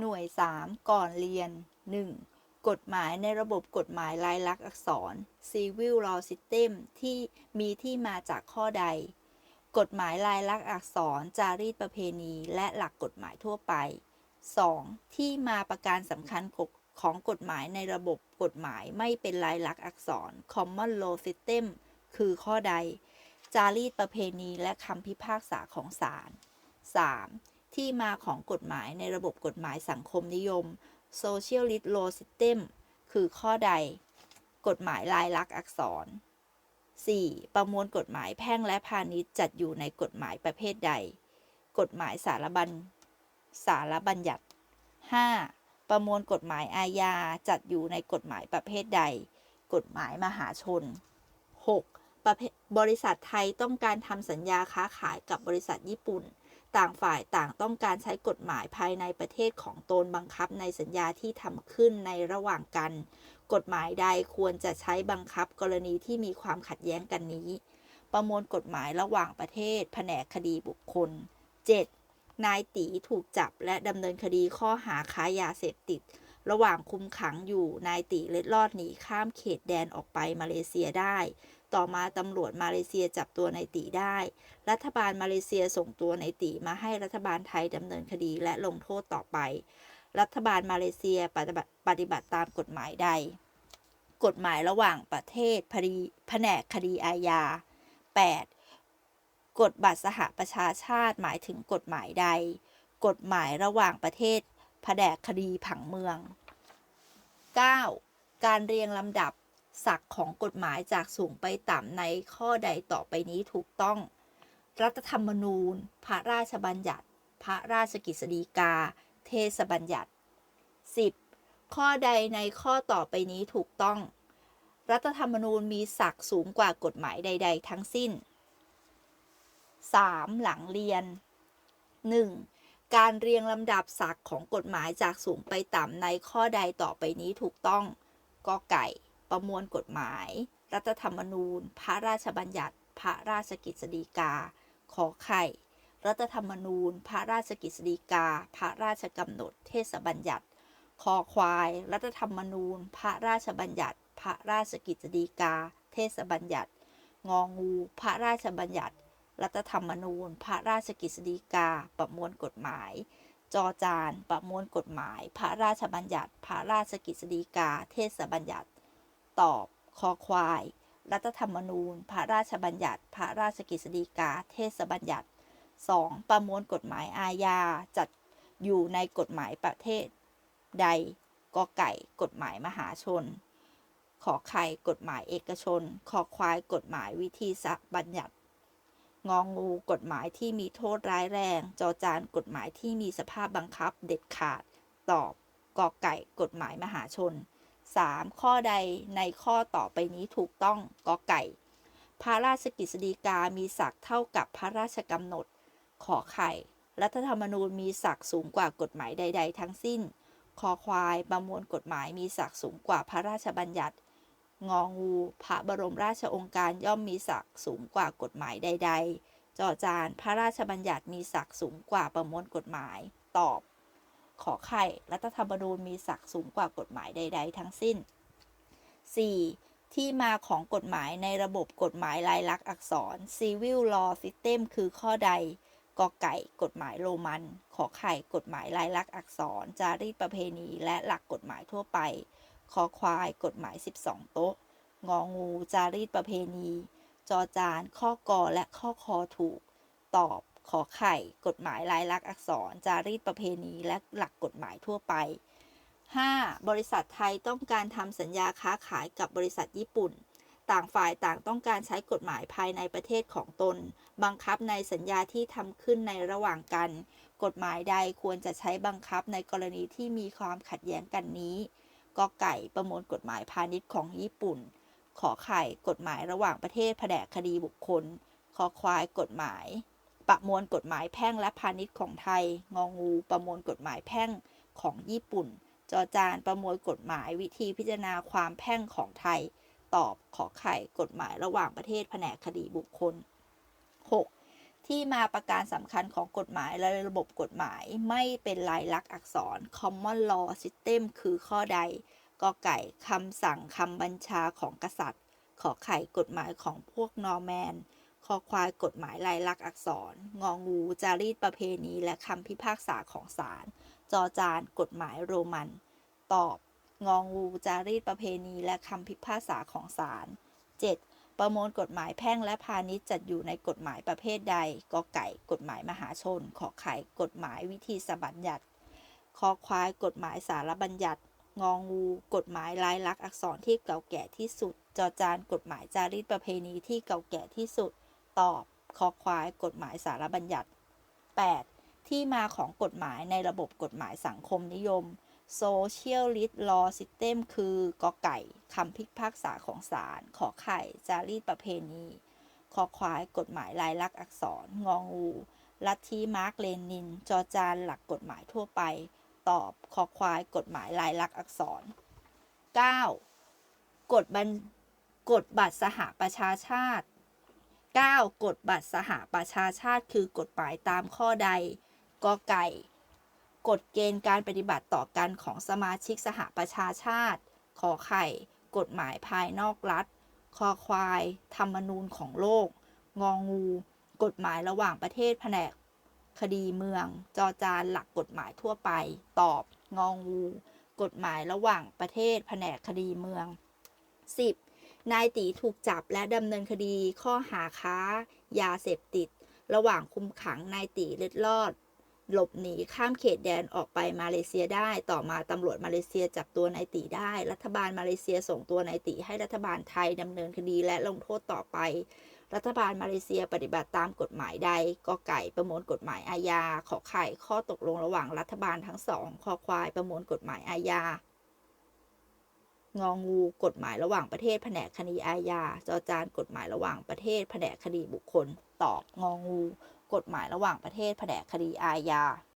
หน่วย 3 ก่อนเรียน 1. กฎหมายในระบบกฎหมายลายลักษณ์อักษร Civil Law System ที่มีที่มาจากข้อใด กฎหมายลายลักษณ์อักษร จารีตประเพณี และหลักกฎหมายทั่วไป 2. ที่มาประการสำคัญของกฎหมายในระบบกฎหมายไม่เป็นลายลักษณ์อักษร Common Law System คือข้อใด จารีตประเพณีและคำพิพากษาของศาล 3. ที่มาของกฎหมายในระบบกฎหมายสังคมนิยม Socialist Law System คือข้อใด กฎหมายลายลักษณ์อักษร 4. ประมวลกฎหมายแพ่งและพาณิชย์จัดอยู่ในกฎหมายประเภทใด กฎหมายสารบัญสารบัญญัติ 5. ประมวลกฎหมายอาญาจัดอยู่ในกฎหมายประเภทใด กฎหมายมหาชน 6. บริษัทไทยต้องการทำสัญญาค้าขายกับบริษัทญี่ปุ่น ต่างฝ่ายต่างต้องการใช้กฎหมายภายในประเทศของตนบังคับในสัญญาที่ทำขึ้นในระหว่างกัน กฎหมายใดควรจะใช้บังคับกรณีที่มีความขัดแย้งกันนี้ ประมวลกฎหมายระหว่างประเทศ แผนกคดีบุคคล 7. นายตีถูกจับและดำเนินคดีข้อหาค้ายาเสพติด ระหว่างคุมขังอยู่นายตีเล็ดลอดหนีข้ามเขตแดนออกไปมาเลเซียได้ ต่อมาตำรวจมาเลเซียจับตัวนายตีได้ รัฐบาลมาเลเซียส่งตัวนายตีมาให้รัฐบาลไทยดำเนินคดีและลงโทษต่อไป รัฐบาลมาเลเซียปฏิบัติปฏิบัติตามกฎหมายใด กฎหมายระหว่างประเทศพดีแผนกคดีอาญา 8. กฎบัตรสหประชาชาติหมายถึงกฎหมายใด กฎหมายระหว่างประเทศ แผนกคดีผังเมือง 9. การเรียงลำดับศักดิ์ของกฎหมายจากสูงไปต่ำในข้อใดต่อไปนี้ถูกต้อง รัฐธรรมนูญ พระราชบัญญัติ พระราชกฤษฎีกา เทศบัญญัติ 10. ข้อใดในข้อต่อไปนี้ถูกต้อง รัฐธรรมนูญมีศักดิ์สูงกว่ากฎหมายใด ๆ ทั้งสิ้น 3. หลังเรียน 1. การเรียงลำดับศักดิ์ของกฎหมายจากสูงไปต่ำในข้อใดต่อไปนี้ถูกต้องกอไก่ ประมวลกฎหมาย รัฐธรรมนูญ พระราชบัญญัติ พระราชกฤษฎีกา ขอไข่ รัฐธรรมนูญ พระราชกฤษฎีกา พระราชกำหนด เทศบัญญัติ คอควาย รัฐธรรมนูญ พระราชบัญญัติ พระราชกฤษฎีกา เทศบัญญัติ งองู พระราชบัญญัติ รัฐธรรมนูญ พระราชกฤษฎีกา ประมวลกฎหมาย จอจาน ประมวลกฎหมาย พระราชบัญญัติ พระราชกฤษฎีกา เทศบัญญัติ ตอบ คอควาย รัฐธรรมนูญ พระราชบัญญัติ พระราชกฤษฎีกา เทศบัญญัติ 2. ประมวลกฎหมายอาญา จัดอยู่ในกฎหมายประเทศ ใดกอไก่ กฎหมายมหาชน ขอไข่ กฎหมายเอกชนคอควาย กฎหมายวิธีบัญญัติ งองูกฎหมายที่มีโทษร้ายแรง จอจานกฎหมายที่มีสภาพบังคับเด็ดขาด ตอบกอไก่กฎหมายมหาชน 3. ข้อใดในข้อต่อไปนี้ถูกต้องกอไก่ พระราชกฤษฎีกามีศักดิ์เท่ากับพระราชกำหนด ขอไข่ รัฐธรรมนูญมีศักดิ์สูงกว่ากฎหมายใด ๆ ทั้งสิ้น คอควายประมวลกฎหมายมีศักดิ์สูงกว่าพระราชบัญญัติ งองู พระบรมราชองค์การย่อมมีศักดิ์สูงกว่ากฎหมายใด ๆ จอจานพระราชบัญญัติมีศักดิ์สูงกว่าประมวลกฎหมาย ตอบ ขอไข่รัฐธรรมนูญมีศักดิ์สูงกว่ากฎหมายใด ๆ ทั้งสิ้น 4. ที่มาของกฎหมายในระบบกฎหมายลายลักษณ์อักษร Civil Law System คือข้อใดกอไก่กฎหมายโรมัน ขอไข่กฎหมายลายลักษณ์อักษร จารีตประเพณี และหลักกฎหมายทั่วไป คอควาย กฎหมาย 12 โต๊ะ งองู จารีตประเพณี จอจาน ข้อกอและข้อคอถูก ตอบ ขอไข่ กฎหมายลายลักษณ์อักษร จารีตประเพณี และหลักกฎหมายทั่วไป 5. บริษัทไทยต้องการทำสัญญาค้าขายกับบริษัทญี่ปุ่น ต่างฝ่ายต่างต้องการใช้กฎหมายภายในประเทศของตน บังคับในสัญญาที่ทำขึ้นในระหว่างกัน กฎหมายใดควรจะใช้บังคับในกรณีที่มีความขัดแย้งกันนี้ กอไก่ประมวลกฎหมายพาณิชย์ของญี่ปุ่น ขอไข่กฎหมายระหว่างประเทศแผนกคดีบุคคลคอควายกฎหมาย ประมวลกฎหมายแพ่งและพาณิชย์ของไทย งองูประมวลกฎหมายแพ่งของญี่ปุ่น จอจานประมวลกฎหมายวิธีพิจารณาความแพ่งของไทย ตอบขอไข่กฎหมายระหว่างประเทศแผนกคดีบุคคล 6. ที่มาประการสำคัญของกฎหมายและระบบกฎหมายไม่เป็นลายลักษณ์อักษร common law system คือข้อใดกอไก่คำสั่งคำบัญชาของกษัตริย์ ขอไข่กฎหมายของพวกนอร์แมนคอควายกฎหมายลายลักษณ์อักษร งองู จารีตประเพณี และคำพิพากษาของศาล จอจาน กฎหมายโรมัน ตอบ งองู จารีตประเพณี และคำพิพากษาของศาล 7. ประมวลกฎหมายแพ่งและพาณิชย์จัดอยู่ในกฎหมายประเภทใดกอไก่ กฎหมายมหาชน ขอไข่ กฎหมายวิธีสบัญญัติคอควาย กฎหมายสารบัญญัติ งองู กฎหมายลายลักษณ์อักษรที่เก่าแก่ที่สุด จอจาน กฎหมายจารีตประเพณีที่เก่าแก่ที่สุด ตอบ คอควาย กฎหมายสารบัญญัติ 8. ที่มาของกฎหมายในระบบกฎหมายสังคมนิยม Socialist Law System คือกอไก่คำพิพากษาของศาลขอไข่ จารีตประเพณีคอควายกฎหมายลายลักษณ์อักษร งองู ลัทธิมาร์กเลนิน จอจานหลักกฎหมายทั่วไป ตอบคอควายกฎหมายลายลักษณ์อักษร 9. กฎบันกฎบัตรสหประชาชาติ 9. กฎบัตรสหประชาชาติคือกฎหมายตามข้อใดกอไก่ กฎเกณฑ์การปฏิบัติต่อกันของสมาชิกสหประชาชาติ ขอไข่ กฎหมายภายนอกรัฐ คอควาย ธรรมนูญของโลก งองู กฎหมายระหว่างประเทศแผนก คดีเมือง จอจานหลักกฎหมายทั่วไป ตอบ งองู กฎหมายระหว่างประเทศแผนกคดีเมือง 10. นายตีถูกจับและดำเนินคดีข้อหาค้า ยาเสพติด ระหว่างคุมขังนายตีเล็ดลอด หลบหนีข้ามเขตแดนออกไปมาเลเซียได้ ต่อมาตำรวจมาเลเซียจับตัวนายตีได้ รัฐบาลมาเลเซียส่งตัวนายตีให้รัฐบาลไทยดำเนินคดีและลงโทษต่อไป รัฐบาลมาเลเซียปฏิบัติตามกฎหมายใดกอไก่ประมวลกฎหมายอาญา ขอไข่ข้อตกลงระหว่างรัฐบาลทั้งสองคอควายประมวลกฎหมายอาญางองูกฎหมายระหว่างประเทศแผนกคดีอาญาจอจานกฎหมายระหว่างประเทศแผนกคดีบุคคล ตอบงองู กฎหมายระหว่างประเทศแผนกคดีอาญา